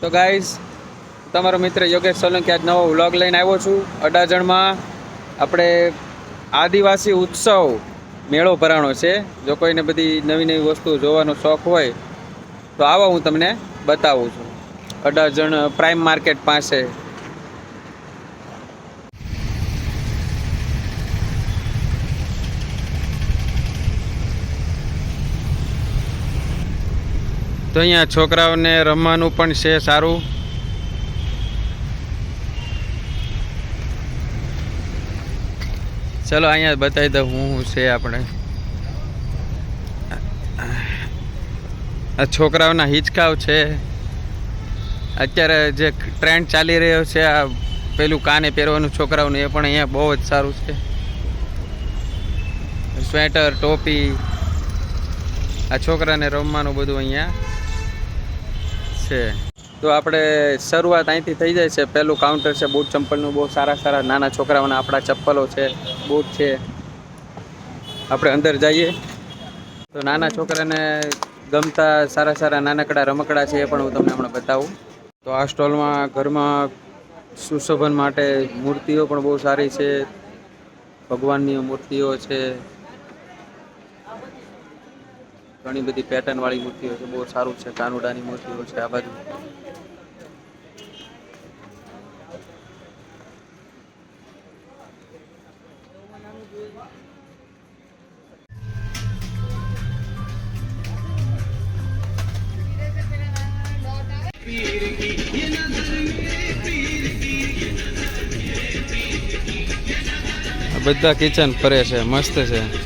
તો ગાઈઝ તમારો મિત્ર યોગેશ સોલંકી આજ નવો વ્લોગ લઈને આવ્યો છું. અડાજણમાં આપણે આદિવાસી ઉત્સવ મેળો ભરાણો છે. જો કોઈને બધી નવી નવી વસ્તુ જોવાનો શોખ હોય, તો આવો હું તમને બતાવું છું. અડાજણ પ્રાઇમ માર્કેટ પાસે તો અહીંયા છોકરાઓને રમવાનું પણ છે સારું. ચલો અહીંયા બતાવી દઉં હું છે આપણે. આ છોકરાઓના હિંચકાવ છે. અત્યારે જે ટ્રેન્ડ ચાલી રહ્યો છે, આ પેલું કાને પહેરવાનું છોકરાઓનું, એ પણ અહીંયા બહુ જ સારું છે. સ્વેટર, ટોપી, આ છોકરાને રમવાનું બધું અહીંયા. છે. તો આપણે શરૂઆત અહીંથી થઈ જાય છે. પહેલું કાઉન્ટર છે, બૂટ ચંપલનું બહુ સારા સારા નાના છોકરાઓના આપણા ચપ્પલો છે, બૂટ છે. આપણે અંદર જઈએ. તો નાના છોકરાને ગમતા સારા સારા નાનકડા રમકડા છે એ પણ હું તમને હમણાં બતાવું. તો આ સ્ટોલમાં ઘરમાં સુશોભન માટે મૂર્તિઓ પણ બહુ સારી છે. ભગવાનની મૂર્તિઓ છે. ઘણી બધી પેટર્ન વાળી મૂર્તિઓ છે, બહુ સારું છે કાનુડાની મૂર્તિઓ છે, આ બાજુ. બધા કિચન ફરે છે, મસ્ત છે.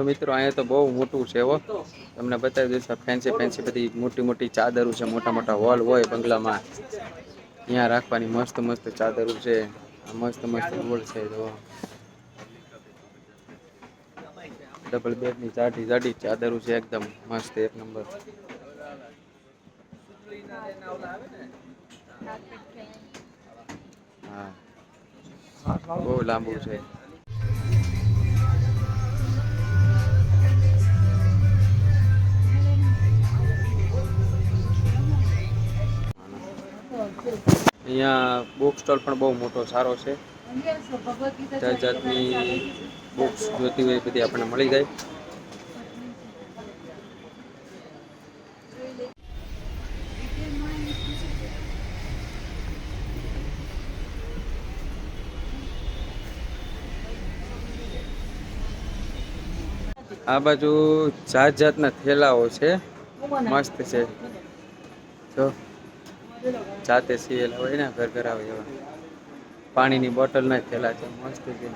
જો મિત્રો, અહીંયા તો બહુ મોટું છે હો. તમને બતાવી દઈશ ફેન્સી ફેન્સી બધી મોટી મોટી ચાદરો છે, મોટા મોટા હોલ હોય બંગલામાં. ત્યાં રાખવાની મસ્ત મસ્ત ચાદરો છે. આ મસ્ત મસ્ત હોલ છે જો. ડબલ બેડની જાડી જાડી ચાદરો છે એકદમ મસ્ત એક નંબર. હા. બહુ લાંબુ છે. અહીંયા બુક સ્ટોલ પણ બહુ મોટો, સારો છે. જાત જાતની બુક્સ જોતી હોય બધી આપણને મળી જાય. આ બાજુ જાત જાતના થેલાઓ છે. મસ્ત છે. જો. જાતે સીએલા હોય ને, ઘર ઘર આવે એવા. પાણીની બોટલ ના થેલા છે મસ્ત છે.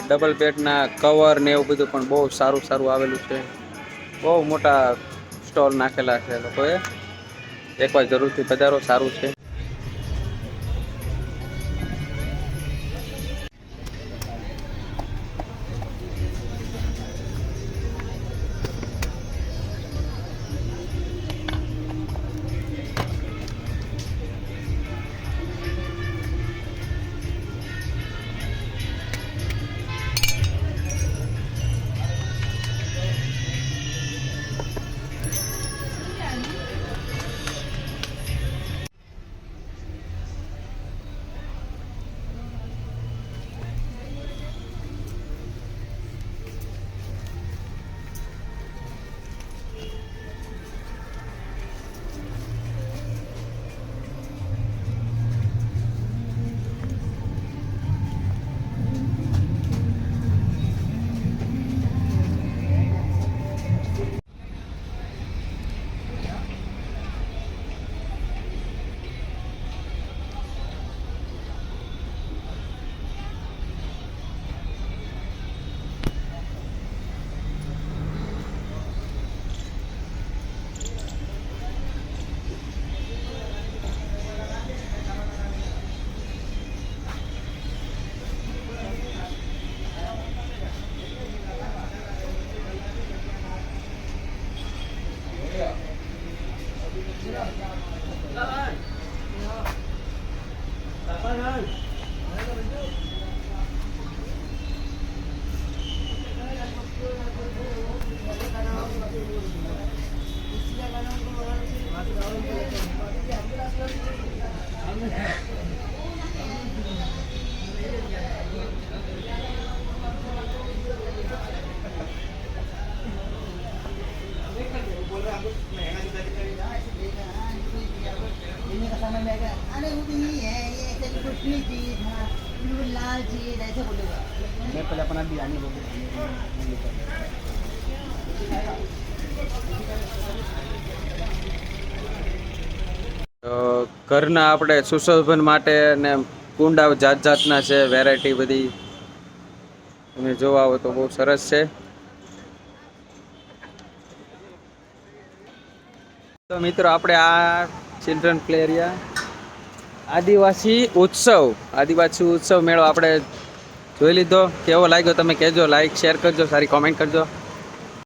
ડબલ બેડના કવર ને એવું બધું પણ બહુ સારું સારું આવેલું છે. બહુ મોટા સ્ટોલ નાખેલા છે લોકોએ. એકવાર જરૂરથી પધારો સારું છે. मैं पहले अपना बिरयानी તો ઘરના આપણે સુશોભન માટે ને કુંડા જાત જાતના છે વેરાયટી બધી તમે જોવા આવો તો બહુ સરસ છે તો મિત્રો આપણે આ ચિલ્ડ્રન પ્લે એરિયા આદિવાસી ઉત્સવ આદિવાસી ઉત્સવ મેળો આપણે જોઈ લીધો. કેવો લાગ્યો તમે કહેજો લાઈક શેર કરજો, સારી કોમેન્ટ કરજો.